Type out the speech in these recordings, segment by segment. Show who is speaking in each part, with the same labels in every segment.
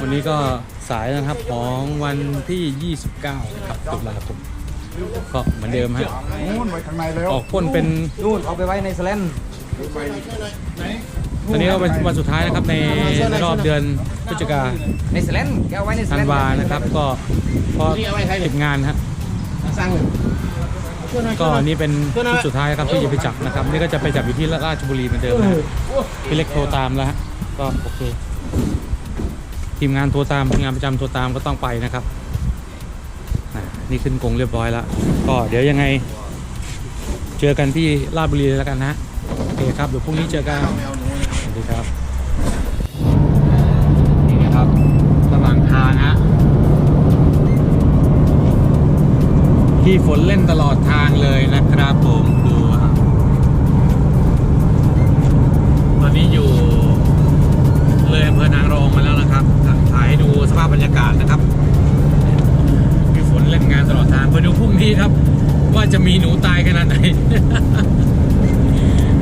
Speaker 1: วันนี้ก็สายนะครับของวันที่ 29นะครับตุลาคมก็เหมือนเดิมฮะ
Speaker 2: นู่นไว้ข้างในแล้ว
Speaker 1: ออกพ่นเป็น
Speaker 3: นู่นเอาไปไว้ในสแลน
Speaker 1: ตอนนี้ก็เป็นวันสุดท้ายนะครับในในรอบเดือนพฤศจิกา
Speaker 3: ในสแลนแกเอาไว้ในส
Speaker 1: ธั
Speaker 3: แล
Speaker 1: น
Speaker 3: น
Speaker 1: วานะครับ ก็เพราะเก็บงานฮะ
Speaker 4: สั่งเลย
Speaker 1: ก็อันนี้เป็นชุดสุดท้ายครับที่จะไปจับนะครับ นี่ก็จะไปจับอยู่ที่ราชบุรีเหมือนเดิมนะพี่เล็กโทรตามแล้วฮะ ก็โอเค ทีมงานโทรตามทีมงานประจำโทรตามก็ต้องไปนะครับนี่ขึ้นกรงเรียบร้อยแล้วก็เดี๋ยวยังไง เจอกันที่ราชบุรีแล้วกันนะโอเคครับเดี๋ยวพรุ่งนี้เจอกันสวัสดีครับนี่นะครับระหว่างทางฮะที่ฝนเล่นตลอดทางเลยนะครับผมดูครับตอนนี้อยู่ายให้ดูสภาพบรรยากาศนะครับมีฝนเล่นงานตลอดทางไปดูพรุ่งนี้ครับ ว่าจะมีหนูตายขนาดไหน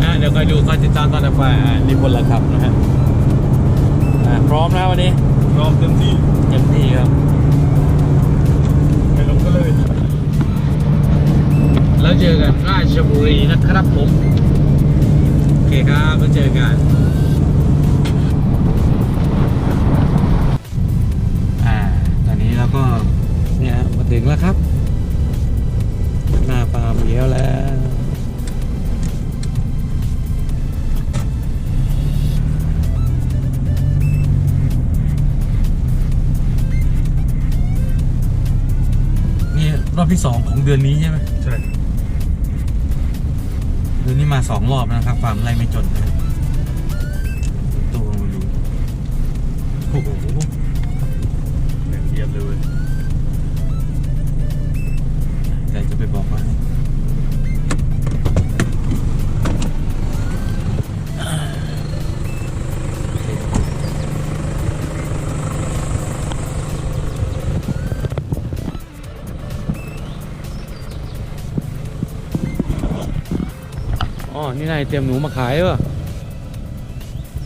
Speaker 1: อะเดี๋ยวคอยดูคอยติดตามตอนต่อไปอะนี่พลละครับนะฮะอะพร้อมแล้ววันนี้
Speaker 2: พร้อมเต็มที่
Speaker 1: เต็มที่ครับ
Speaker 2: ไปลงก็เลย
Speaker 1: แล้วเจอกันราชบุรีนะครับผม โอเคครับแล้วเจอกัน ตอนนี้เราก็เนี่ยมาถึงแล้วครับ หน้าฟาร์มเลี้ยวแล้วนี่รอบที่สองของเดือนนี้ใช่ไหม
Speaker 2: ใช่
Speaker 1: เดือนนี้มาสองรอบนะครับฟาร์มไล่ไม่จนนะตั อ๋อ นี่นายเตรียมหนูมาขายป่ะ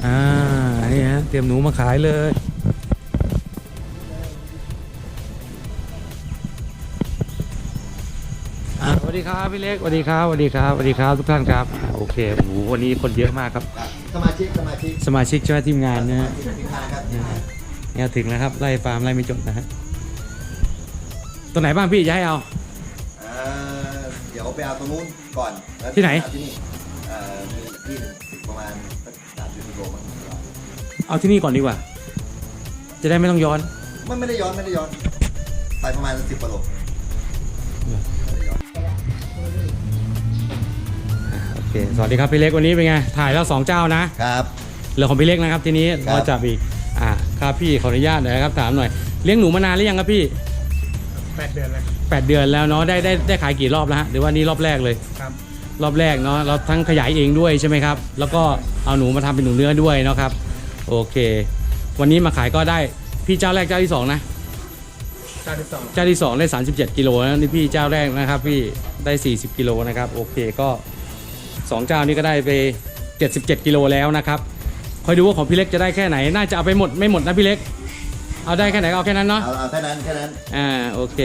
Speaker 1: อ่า นี่ฮะ เตรียมหนูมาขายเลย อ่าสวัสดีครับพี่เล็กสวัสดีครับสวัสดีครับสวัสดีครับทุกท่านครับอ่าโอเคโอ้โหวันนี้คนเยอะมากครับ
Speaker 4: สมาชิกสมาชิก
Speaker 1: สมาชิกใช่ไหมทีมงานนะฮะ
Speaker 4: ทีมงานครับทีมงาน
Speaker 1: เนี่ยถึงแล้วครับ ไล่ฟาร์มไล่ไม่จบนะฮะตัวไหนบ้างพี่จะให้เอา
Speaker 4: เอ่อเดี๋ยวไปเอาตรงนู้นก่อนแล้ว
Speaker 1: ที่ไหน
Speaker 4: เอาที่นี่ เอ่อมีที่หนึ่งประมาณสักสามสิบกิโลมั้ง
Speaker 1: เอาที่นี่ก่อนดีกว่า จะได้ไม่ต้องย้อน
Speaker 4: มันไม่ได้ย้อนไม่ได้ย้อน ไปประมาณสิบกิโลไม่ได้ย้อน
Speaker 1: โอเคสวัสดีครับพี่เล็กวันนี้เป็นไงถ่ายแล้วสองเจ้านะครับ เหลือของพี่เล็กนะครับทีนี้
Speaker 4: ครับ
Speaker 1: เราจับอีกอ่าครับพี่ขออนุญาตหน่อยนะครับถามหน่อยเลี้ยงหนูมานานหรือยังครับพี่
Speaker 2: แปดเดือนเลย
Speaker 1: แปดเดือนแล้วเนาะได้ได้ได้ขายกี่รอบแล้วฮะหรือว่านี่รอบแรกเลย
Speaker 2: ครับ
Speaker 1: รอบแรกเนาะเราทั้งขยายเองด้วยใช่ไหมครับ แล้วก็เอาหนูมาทำเป็นหนูเนื้อด้วยเนาะครับ โอเค วันนี้มาขายก็ได้พี่เจ้าแรกเจ้าที่สองนะ
Speaker 2: ชาติที่สอง
Speaker 1: เจ้าที่สองได้ 37 กิโลนะนี่พี่เจ้าแรกนะครับ พี่ได้ 40 กิโลนะครับ โอเคก็สองเจ้านี้ก็ได้ไป 77 กิโลแล้วนะครับคอยดูว่าของพี่เล็กจะได้แค่ไหน น่าจะเอาไปหมดไม่หมดนะพี่เล็ก เอาได้แค่ไหนก็เอาแค่นั้นเนาะ
Speaker 4: เอาเอาแค่นั้นแค่นั้น
Speaker 1: อ่าโอเค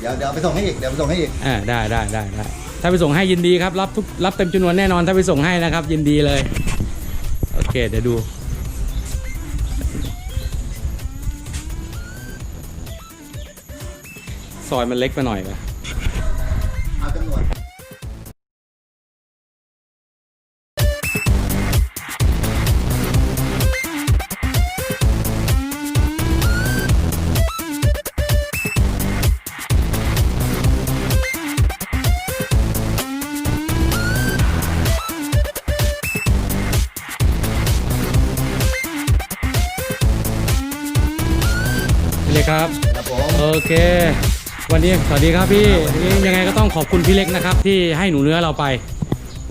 Speaker 4: เดี๋ยวเดี๋ยวไปส่งให้อีกเดี๋ยวไปส่งให้อีก
Speaker 1: อ่าได้ได้ได้ได้ ถ้าไปส่งให้ยินดีครับรับทุกรับเต็มจำนวนแน่นอนถ้าไปส่งให้นะครับ ยินดีเลย โอเคเดี๋ยวดู ซอยมันเล็กไปหน่อยนะ
Speaker 4: เอาจำนวน
Speaker 1: เล็กครับ
Speaker 4: ครับผม
Speaker 1: โอเค วันนี้สวัสดีครับพี่นี่ยังไงก็ต้องขอบคุณพี่เล็กนะครับ ที่ให้หนูเนื้อเราไป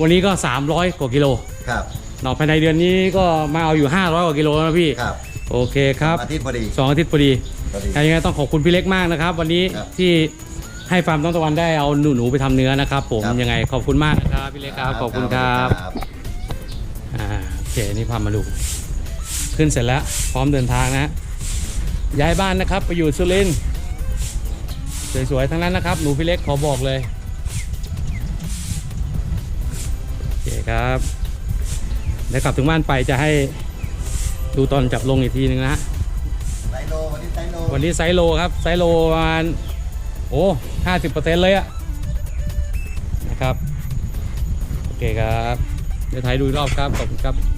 Speaker 1: วันนี้ก็ 300 กว่ากิโล
Speaker 4: ครับ
Speaker 1: เนาะภายในเดือนนี้ก็มาเอาอยู่ 500 กว่ากิโลแล้วนะพี่
Speaker 4: ครับ
Speaker 1: โอเคครับ
Speaker 4: อาทิตย์พอดี
Speaker 1: สองอาทิตย์พอดี
Speaker 4: พอดี
Speaker 1: ยังไงต้องขอบคุณพี่เล็กมากนะครับ วันนี้
Speaker 4: ครับ
Speaker 1: ที่ให้ฟาร์มต้องตะวันได้เอาหนูหนูๆไปทำเนื้อนะครับ ผม
Speaker 4: ครับ
Speaker 1: ยังไงขอบคุณมากนะครับพี่เล็กครับขอบคุณครับ
Speaker 4: ครับ
Speaker 1: อ่าโอเค นี่พามาดู ขึ้นเสร็จแล้ว พร้อมเดินทางนะฮะ ย้ายบ้านนะครับ ไปอยู่สุรินทร์สวยๆทั้งนั้นนะครับ หนูพี่เล็กขอบอกเลย โอเคครับเดี๋ยวกลับถึงบ้านไปจะให้ดูตอนจับลงอีกทีหนึ่งนะฮะ
Speaker 4: ไซโลวันนี้ไซโล
Speaker 1: วันนี้ไซส์โลครับไซส์โลประมาณโอ้ห้าสิบเปอร์เซ็นต์เลยอะนะครับ โอเคครับ เดี๋ยวถ่ายดูอีกรอบครับ ขอบคุณครับ